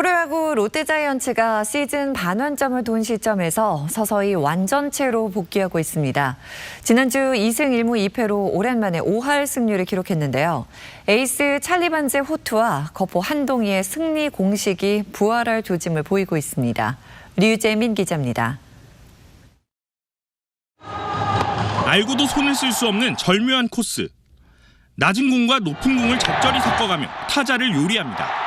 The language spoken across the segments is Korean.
프로야구 롯데자이언츠가 시즌 반환점을 돈 시점에서 서서히 완전체로 복귀하고 있습니다. 지난주 2승 1무 2패로 오랜만에 5할 승률을 기록했는데요. 에이스 찰리반즈 호투와 거포 한동희의 승리 공식이 부활할 조짐을 보이고 있습니다. 류재민 기자입니다. 알고도 손을 쓸 수 없는 절묘한 코스. 낮은 공과 높은 공을 적절히 섞어가며 타자를 요리합니다.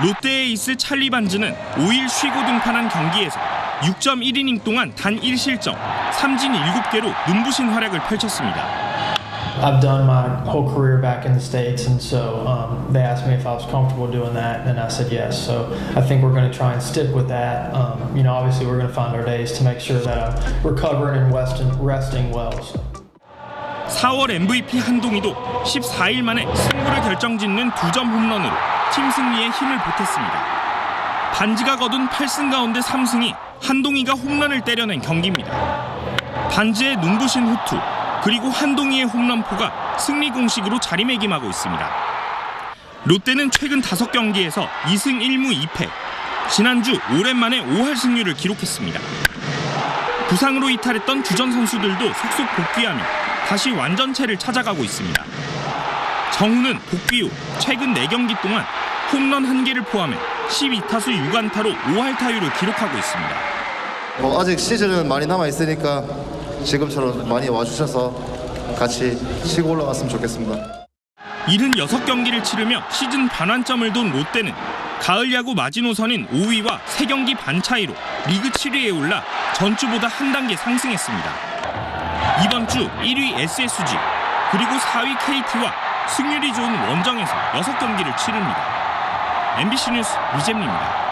롯데의 에이스 찰리 반즈는 5일 쉬고 등판한 경기에서 6.1이닝 동안 단 1실점, 삼진 7개로 눈부신 활약을 펼쳤습니다. I've done my whole career back in the States, and so um, they asked me if I was comfortable doing that, and I said yes. So I think we're going to try and stick with that. Um, you know, obviously, we're going to find our days to make sure that I'm recovering and resting, resting well. So. 4월 MVP 한동희도 14일 만에 승부를 결정짓는 2점 홈런으로 팀 승리에 힘을 보탰습니다. 반지가 거둔 8승 가운데 3승이 한동희가 홈런을 때려낸 경기입니다. 반지의 눈부신 호투 그리고 한동희의 홈런포가 승리 공식으로 자리매김하고 있습니다. 롯데는 최근 5경기에서 2승 1무 2패, 지난주 오랜만에 5할 승률을 기록했습니다. 부상으로 이탈했던 주전 선수들도 속속 복귀하며 다시 완전체를 찾아가고 있습니다. 정우는 복귀 후 최근 4경기 동안 홈런 1개를 포함해 12타수 6안타로 5할 타율을 기록하고 있습니다. 뭐 아직 시즌은 많이 남아 있으니까 지금처럼 많이 와주셔서 같이 치고 올라갔으면 좋겠습니다. 76경기를 치르며 시즌 반환점을 돈 롯데는 가을 야구 마지노선인 5위와 3경기 반 차이로 리그 7위에 올라 전주보다 한 단계 상승했습니다. 이번 주 1위 SSG 그리고 4위 KT와 승률이 좋은 원정에서 6경기를 치릅니다. MBC 뉴스 리잼입니다.